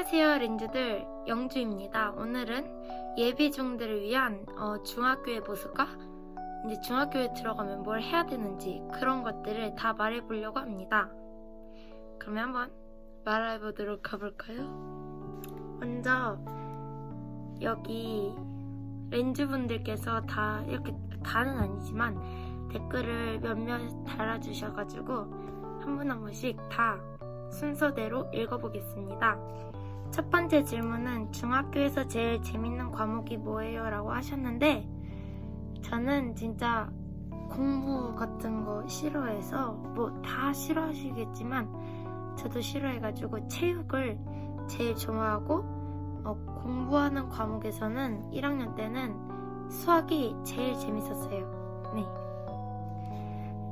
안녕하세요 렌즈들 영주입니다. 오늘은 예비 중들을 위한 어, 중학교의 모습과 이제 중학교에 들어가면 뭘 해야 되는지 그런 것들을 다 말해보려고 합니다. 그러면 한번 말해보도록 가볼까요? 먼저 여기 렌즈분들께서 다 이렇게 다는 아니지만 댓글을 몇몇 달아주셔가지고 한 분한 분씩 다 순서대로 읽어보겠습니다. 첫 번째 질문은 중학교에서 제일 재밌는 과목이 뭐예요? 라고 하셨는데 저는 진짜 공부 같은 거 싫어해서 뭐 다 싫어하시겠지만 저도 싫어해가지고 체육을 제일 좋아하고 어, 공부하는 과목에서는 1학년 때는 수학이 제일 재밌었어요. 네.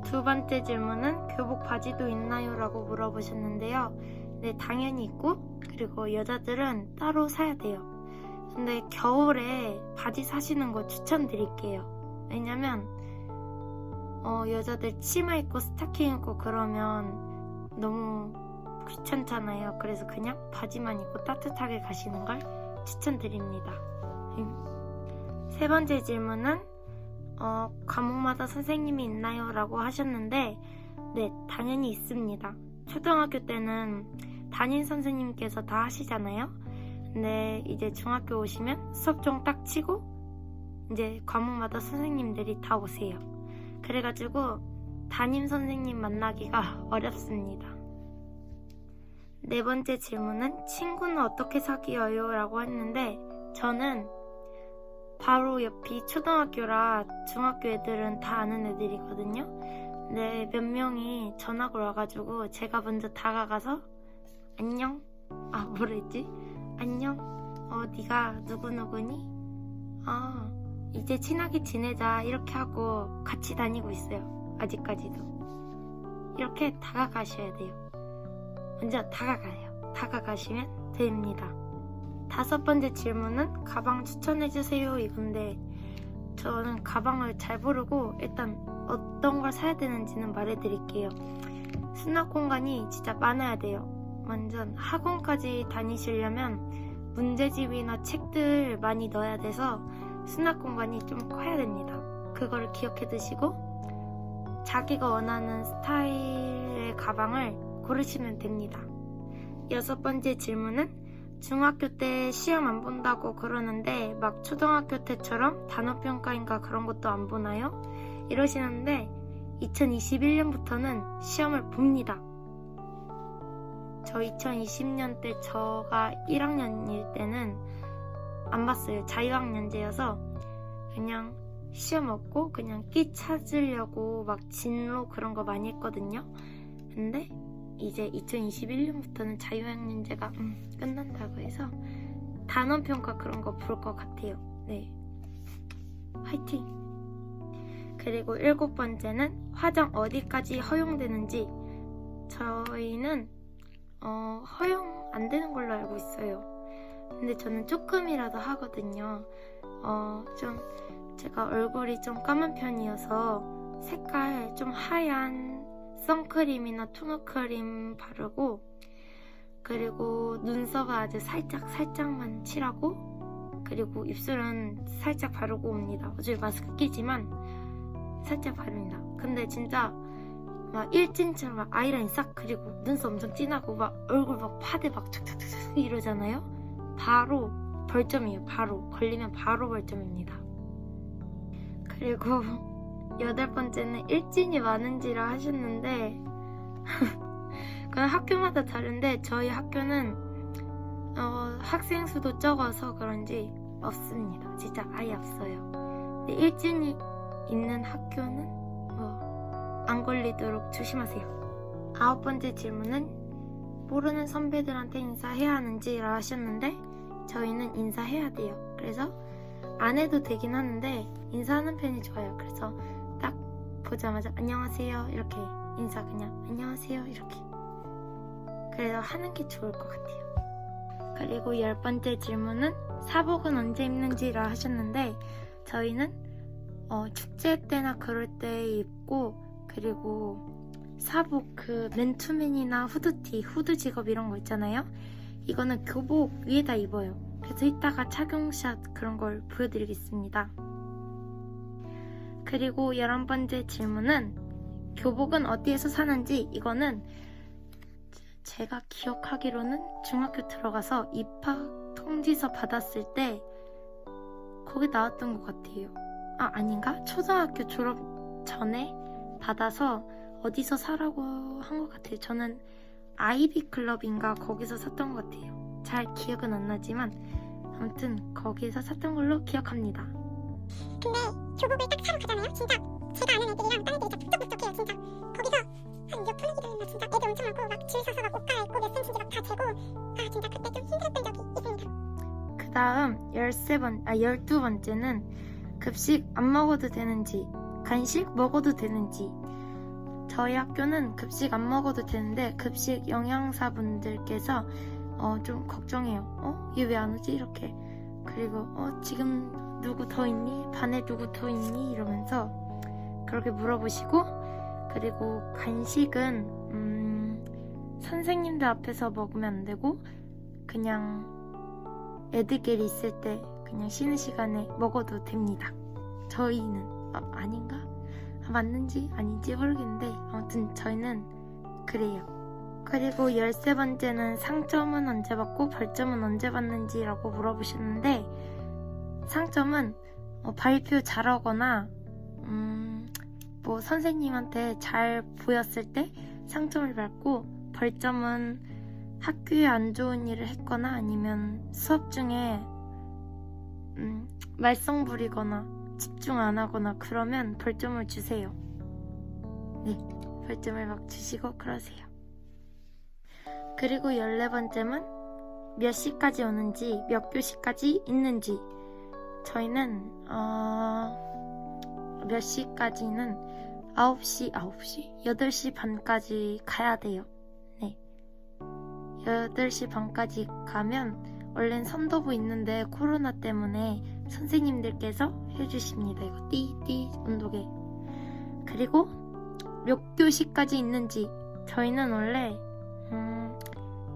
두 번째 질문은 교복 바지도 있나요? 라고 물어보셨는데요. 네, 당연히 있고, 그리고 여자들은 따로 사야 돼요. 근데 겨울에 바지 사시는 거 추천드릴게요. 왜냐면, 어, 여자들 치마 입고 스타킹 입고 그러면 너무 귀찮잖아요. 그래서 그냥 바지만 입고 따뜻하게 가시는 걸 추천드립니다. 음. 세 번째 질문은 어, 과목마다 선생님이 있나요? 라고 하셨는데, 네, 당연히 있습니다. 초등학교 때는 담임 선생님께서 다 하시잖아요? 근데 이제 중학교 오시면 수업 종 딱 치고, 이제 과목마다 선생님들이 다 오세요. 그래가지고 담임 선생님 만나기가 어렵습니다. 네 번째 질문은 친구는 어떻게 사귀어요? 라고 했는데, 저는 바로 옆이 초등학교라 중학교 애들은 다 아는 애들이거든요. 근데 몇 명이 전학을 와가지고 제가 먼저 다가가서 안녕? 아 뭐라 했지? 안녕? 어 네가 누구누구니? 아 이제 친하게 지내자 이렇게 하고 같이 다니고 있어요. 아직까지도. 이렇게 다가가셔야 돼요. 먼저 다가가요. 다가가시면 됩니다. 다섯 번째 질문은 가방 추천해주세요 이건데 저는 가방을 잘 모르고 일단 어떤 걸 사야 되는지는 말해드릴게요. 수납 공간이 진짜 많아야 돼요. 완전 학원까지 다니시려면 문제집이나 책들 많이 넣어야 돼서 수납 공간이 좀 커야 됩니다. 그거를 기억해 두시고 자기가 원하는 스타일의 가방을 고르시면 됩니다. 여섯 번째 질문은 중학교 때 시험 안 본다고 그러는데 막 초등학교 때처럼 단어평가인가 그런 것도 안 보나요? 이러시는데 2021년부터는 시험을 봅니다. 저 2020년 때 저가 1학년일 때는 안 봤어요. 자유학년제여서 그냥 시험 없고 그냥 끼 찾으려고 막 진로 그런 거 많이 했거든요. 근데 이제 2021년부터는 자유학년제가 음, 끝난다고 해서 단원평가 그런 거 볼 것 같아요. 네. 화이팅! 그리고 일곱 번째는 화장 어디까지 허용되는지 저희는 어, 허용 안 되는 걸로 알고 있어요. 근데 저는 조금이라도 하거든요. 어, 좀 제가 얼굴이 좀 까만 편이어서 색깔 좀 하얀 선크림이나 토너 크림 바르고 그리고 눈썹은 아주 살짝 살짝만 칠하고 그리고 입술은 살짝 바르고 옵니다. 어차피 마스크 끼지만 살짝 바릅니다. 근데 진짜 막 일진처럼 막 아이라인 싹 그리고 눈썹 엄청 진하고 막 얼굴 막 파데 막 툭툭툭툭 이러잖아요. 바로 벌점이에요. 바로 걸리면 바로 벌점입니다. 그리고 여덟 번째는 일진이 많은지라 하셨는데 그건 학교마다 다른데 저희 학교는 어, 학생 수도 적어서 그런지 없습니다. 진짜 아예 없어요. 근데 일진이 있는 학교는 뭐 안 걸리도록 조심하세요. 아홉 번째 질문은 모르는 선배들한테 인사해야 하는지라 하셨는데 저희는 인사해야 돼요. 그래서 안 해도 되긴 하는데 인사하는 편이 좋아요. 그래서 딱 보자마자 안녕하세요 이렇게 인사 그냥 안녕하세요 이렇게 그래서 하는 게 좋을 것 같아요. 그리고 열 번째 질문은 사복은 언제 입는지라 하셨는데 저희는 어, 축제 때나 그럴 때 입고 그리고 사복 그 맨투맨이나 후드티, 후드 직업 이런 거 있잖아요. 이거는 교복 위에다 입어요. 그래서 이따가 착용샷 그런 걸 보여드리겠습니다. 그리고 열한 번째 질문은 교복은 어디에서 사는지 이거는 제가 기억하기로는 중학교 들어가서 입학 통지서 받았을 때 거기 나왔던 것 같아요. 아 아닌가? 초등학교 졸업 전에 받아서 어디서 사라고 한 것 같아요. 저는 아이비 클럽인가 거기서 샀던 것 같아요. 잘 기억은 안 나지만 아무튼 거기서 샀던 걸로 기억합니다. 근데 교복을 딱 사러 가잖아요. 진짜 제가 아는 애들이랑 딴 애들이 다 북적북적해요. 진짜 거기서 한몇 분위기 들렸나 진짜 애들 엄청 많고 막 줄 서서 막옷 갈아입고 몇 센치인지 막 다 재고 아 진짜 그때 좀 힘들었던 적이 있습니다. 그 다음 13번, 아 12번째는 급식 안 먹어도 되는지, 간식 먹어도 되는지. 저희 학교는 급식 안 먹어도 되는데 급식 영양사분들께서 어, 좀 걱정해요. 어? 얘 왜 안 오지? 이렇게. 그리고 어, 지금 누구 더 있니? 반에 누구 더 있니? 이러면서 그렇게 물어보시고 그리고 간식은 음, 선생님들 앞에서 먹으면 안 되고 그냥 애들끼리 있을 때 그냥 쉬는 시간에 먹어도 됩니다. 저희는 아, 아닌가? 아, 맞는지 아닌지 모르겠는데 아무튼 저희는 그래요. 그리고 13번째는 상점은 언제 받고 벌점은 언제 받는지라고 물어보셨는데 상점은 어, 발표 잘하거나 음, 뭐 선생님한테 잘 보였을 때 상점을 받고 벌점은 학교에 안 좋은 일을 했거나 아니면 수업 중에 음, 말썽 부리거나 집중 안 하거나 그러면 벌점을 주세요. 네, 벌점을 막 주시고 그러세요. 그리고 14번째는 몇 시까지 오는지, 몇 교시까지 있는지. 저희는, 어, 몇 시까지는 9시, 9시? 8시 반까지 가야 돼요. 8시 반까지 가면 원래는 선도부 있는데 코로나 때문에 선생님들께서 해주십니다. 이거 띠띠 온도계. 그리고 몇 교시까지 있는지 저희는 원래 음,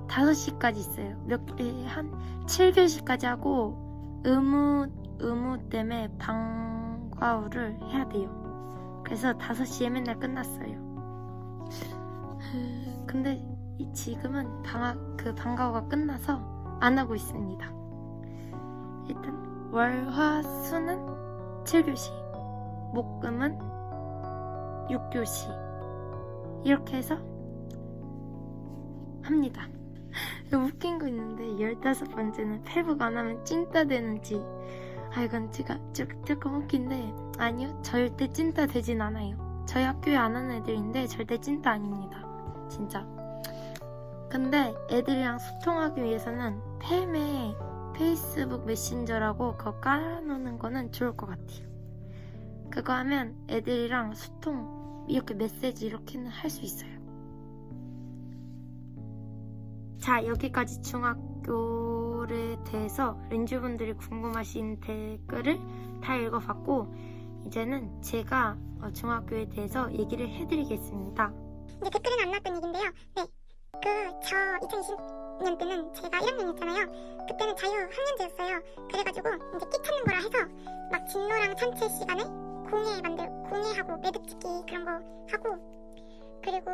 5시까지 있어요. 몇, 에, 한 7교시까지 하고 의무, 의무 때문에 방과후를 해야 돼요. 그래서 5시에 맨날 끝났어요. 근데 이 지금은 방학 그 방과후가 끝나서 안 하고 있습니다. 일단 월화수는 7교시, 목금은 6교시 이렇게 해서 합니다. 웃긴 거 있는데 15번째는 페북 안 하면 찐따 되는지 아 이건 제가 조- 조금 웃긴데 아니요 절대 찐따 되진 않아요. 저희 학교에 안 하는 애들인데 절대 찐따 아닙니다. 진짜. 근데 애들이랑 소통하기 위해서는 팸에 페이스북 메신저라고 그거 깔아놓는 거는 좋을 것 같아요. 그거 하면 애들이랑 소통, 이렇게 메시지 이렇게는 할 수 있어요. 자, 여기까지 중학교에 대해서 렌즈분들이 궁금하신 댓글을 다 읽어봤고, 이제는 제가 어, 중학교에 대해서 얘기를 해드리겠습니다. 근데 댓글은 안 나왔던 얘긴데요. 네. 그 저 2020 년 때는 제가 1학년이었잖아요. 그때는 자유 학년제였어요. 그래가지고 이제 끼 찾는 거라 해서 막 진로랑 산책 시간에 공예 만들 공예하고 매듭 짓기 그런 거 하고 그리고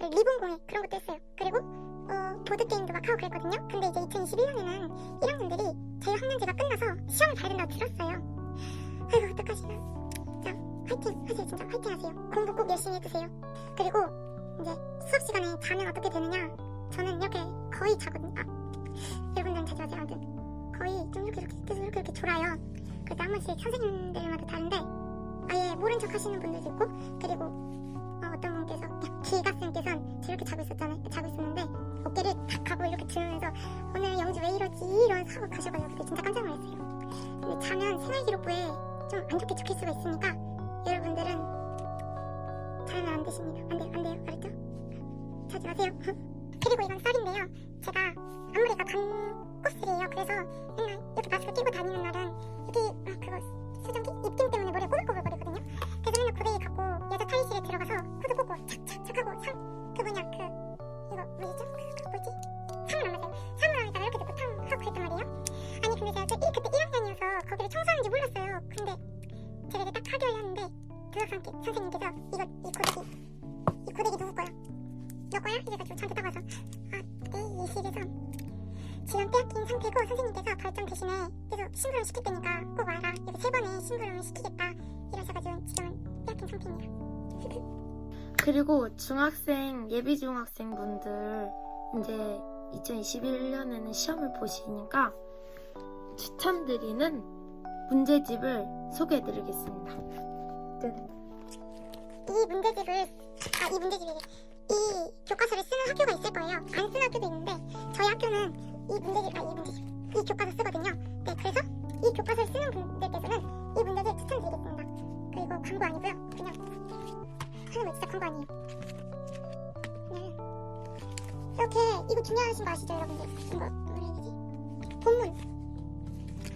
리본 공예 그런 것도 했어요. 그리고 어, 보드 게임도 막 하고 그랬거든요. 근데 이제 2021년에는 1학년들이 자유 학년제가 끝나서 시험을 봐야 된다고 들었어요. 아이고 어떡하지? 자 화이팅 하세요 진짜 화이팅 하세요. 공부 꼭 열심히 해주세요. 그리고 이제 수업 시간에 자면 어떻게 되느냐? 저는 이렇게 거의 자거든요. 아, 여러분들은 자지 마세요. 아무튼 거의 좀 이렇게 이렇게 계속 이렇게 이렇게 졸아요. 그래서 한 번씩 선생님들마다 다른데 아예 모른 척 하시는 분들도 있고 그리고 어, 떤 분께서 기가쌤께서는 저렇게 자고 있었잖아요. 자고 있었는데 어깨를 탁 하고 이렇게 들으면서 오늘 영주 왜 이러지? 이러면서 하고 가셔가지고 진짜 깜짝 놀랐어요. 근데 자면 생활기록부에 좀 안 좋게 적힐 수가 있으니까 여러분들은 자면 안 되십니다. 안 돼요, 안 돼요. 알았죠? 자지 마세요. 그리고 이건 썰인데요. 제가 아무리 가 반곱슬이에요. 그래서 맨날 이렇게 마스크 끼고 다니는 날은 이게 막 그거 수정기 입김 때문에 머리 꼬불꼬불 거리거든요. 그래서 맨날 고데기 갖고 여자 탈의실에 들어가서 코드 뽑고 착착착 하고 상 그 뭐냐 그 이거 뭐였죠? 그 뭐지? 상을 안 맞아요. 상을 안 맞다가 이렇게 듣고 탕 하고 그랬단 말이에요. 아니 근데 제가 그, 그때 1학년이어서 거기를 청소하는지 몰랐어요. 근데 제가 이제 딱 하결을 했는데 교육학생 선생님께서 이거 이 코드기 너 거야? 이래가지고 저한테 딱 와서 아, 네, 이실에서 지금 빼앗긴 상태고 선생님께서 발전 대신에 계속 심부름 시킬 테니까 꼭 와라. 이렇게 세 번에 심부름을 시키겠다. 이러셔가지고 지금은 빼앗긴 상태입니다. 그리고 중학생, 예비 중학생 분들 이제 2021년에는 시험을 보시니까 추천드리는 문제집을 소개해드리겠습니다. 이 문제집을 아 이 문제집이 이 교과서를 쓰는 학교가 있을 거예요. 안 쓰는 학교도 있는데 저희 학교는 이 문제집 아이 문제집 이 교과서 쓰거든요. 네 그래서 이 교과서를 쓰는 분들께서는 이 문제집 추천드리겠습니다. 그리고 광고 아니고요. 그냥 하는 거 진짜 광고 아니에요. 그냥 이렇게 이거 중요하신 거 아시죠 여러분들? 이거 뭐라 해야 되지? 본문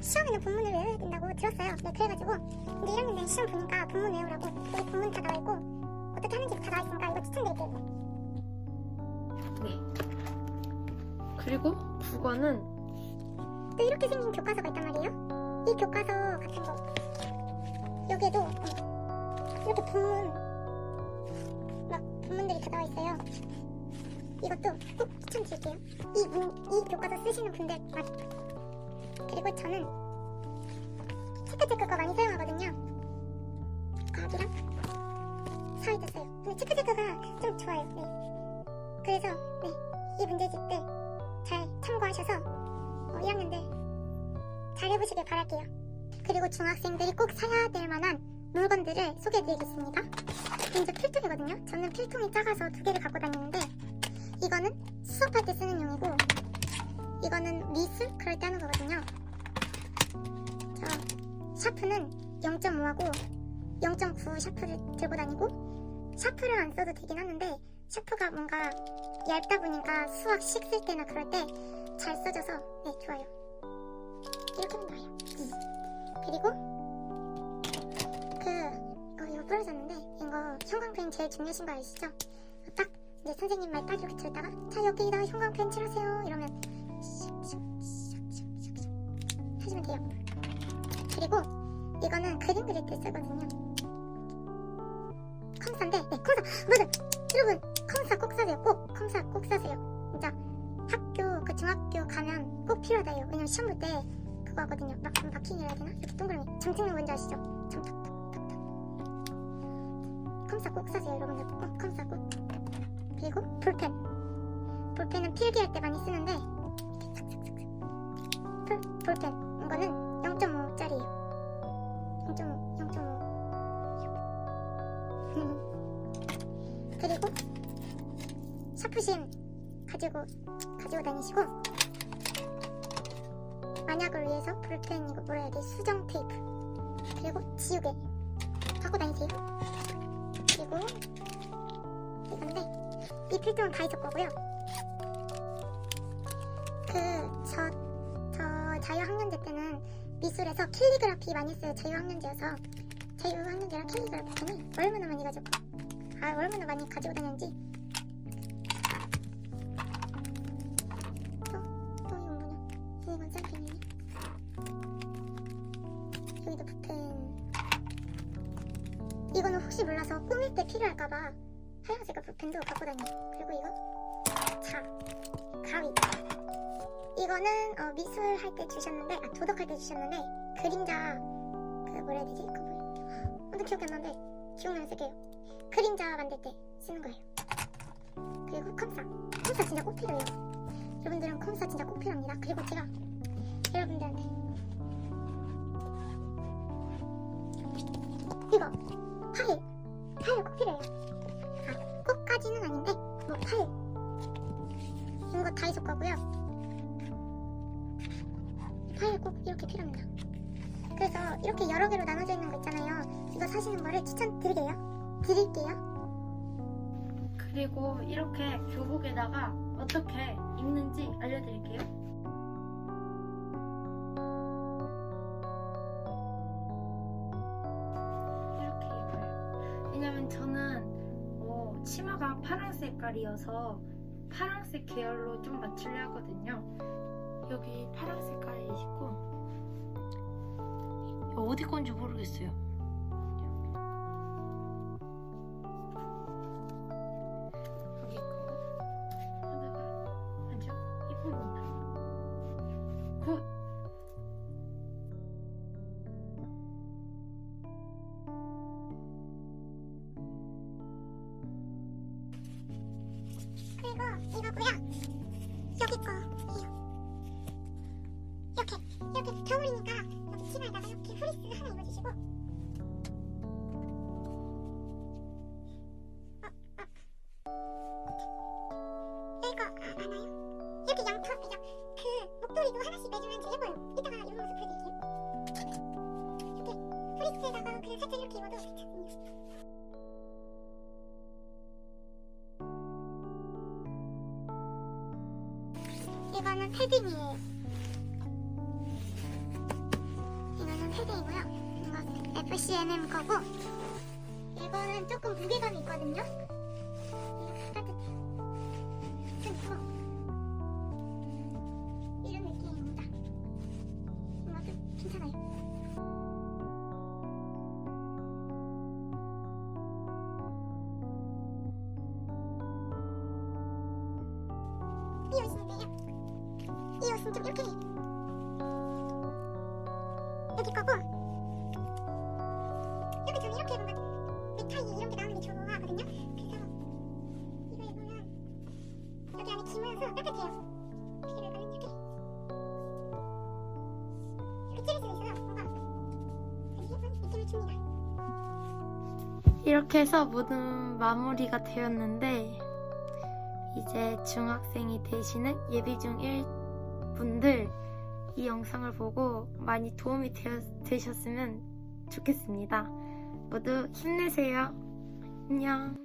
시험에는 본문을 외워야 된다고 들었어요. 네 그래가지고 근데 1학년 때 시험 보니까 본문 외우라고 여기 본문 다 나와 있고 어떻게 하는지 다 나와 있으니까 이거 추천드릴게요. 네. 그리고 국어는 또 이렇게 생긴 교과서가 있단 말이에요. 이 교과서 같은 거 여기에도 어, 이렇게 본문 막 본문들이 다 나와 있어요. 이것도 꼭 추천드릴게요. 이, 문, 이 교과서 쓰시는 분들 맞 그리고 저는 체크체크가 많이 사용하거든요. 과학이랑 사회도 써요. 근데 체크체크가 좀 좋아요. 네. 그래서 네, 이 문제집들 잘 참고하셔서 어, 1학년들 잘 해보시길 바랄게요. 그리고 중학생들이 꼭 사야 될 만한 물건들을 소개해드리겠습니다. 이제 필통이거든요. 저는 필통이 작아서 두 개를 갖고 다니는데 이거는 수업할 때 쓰는 용이고 이거는 미술 그럴 때 하는 거거든요. 저 샤프는 0.5하고 0.9 샤프를 들고 다니고 샤프를 안 써도 되긴 하는데 샤프가 뭔가 얇다 보니까 수학 식쓸 때나 그럴 때 잘 써져서 네 좋아요. 이렇게 하면 나와요. 그리고 그 어, 이거 부러졌는데 이거 형광펜 제일 중요하신 거 아시죠? 딱 이제 선생님 말 딱 이렇게 들다가 자 여기다 형광펜 칠하세요 이러면 하시면 돼요. 그리고 이거는 그림 그릴 때 쓰거든요. 컴사인데 네 컴사 맞아 여러분 컴사 꼭 사세요. 꼭 컴사 꼭 사세요. 진짜 학교 그 중학교 가면 꼭 필요하다요. 왜냐면 시험 볼 때 그거 하거든요. 막 마킹이라 해야 되나? 이렇게 동그라미. 점 찍는 거 뭔지 아시죠? 점 탁탁탁탁. 컴사 꼭 사세요 여러분들. 꼭 컴사 꼭. 그리고 볼펜. 볼펜은 필기할 때 많이 쓰는데 이렇게 삭삭삭삭 볼, 볼펜. 이거는 0.5짜리예요. 0.5 0.5 그리고 샤프심 가지고 가지고 다니시고 만약을 위해서 볼펜 이거 뭐라 해야 돼 수정 테이프 그리고 지우개 갖고 다니세요. 그리고 이건데 이 필통은 다 있을 거고요. 그저 저 자유학년제 때는 미술에서 캘리그라피 많이 써요. 자유학년제여서 자유학년제랑 캘리그라피는 얼마나 많이 가지고 아 얼마나 많이 가지고 다녔는지 때 필요할까봐 하얀색 붓펜도 갖고 다녀요 그리고 이거 자 가위 이거는 어, 미술 할 때 주셨는데 아 도덕 할 때 주셨는데 그림자 그 뭐라 해야 되지 그 뭐, 아무튼 기억이 안 나는데 기억나면 쓸게요 그림자 만들 때 쓰는 거예요. 그리고 컴사. 컴사 진짜 꼭 필요해요. 여러분들은 컴사 진짜 꼭 필요합니다. 그리고 제가 여러분들한테 이거 파일. 파일 꼭 필요해요. 거고요. 파일 꼭 이렇게 필요합니다. 그래서 이렇게 여러 개로 나눠져 있는 거 있잖아요. 이거 사시는 거를 추천드릴게요. 드릴게요. 그리고 이렇게 교복에다가 어떻게 입는지 알려드릴게요. 이렇게 입어요. 왜냐면 저는 어, 치마가 파란 색깔이어서 파란색 계열로 좀 맞추려 하거든요. 여기 파란색깔이 있고 어디 건지 모르겠어요. 패딩이에요. 이거는 패딩이고요. 이거 FCNM 거고 이거는 조금 무게감이 있거든요. 있거든요. 그래서 이거에 보면 여기 안에 기면서 따뜻해요. 이렇게 해서 모든 마무리가 되었는데 이제 중학생이 되시는 예비중 1분들 이 영상을 보고 많이 도움이 되셨으면 좋겠습니다. 모두 힘내세요. 娘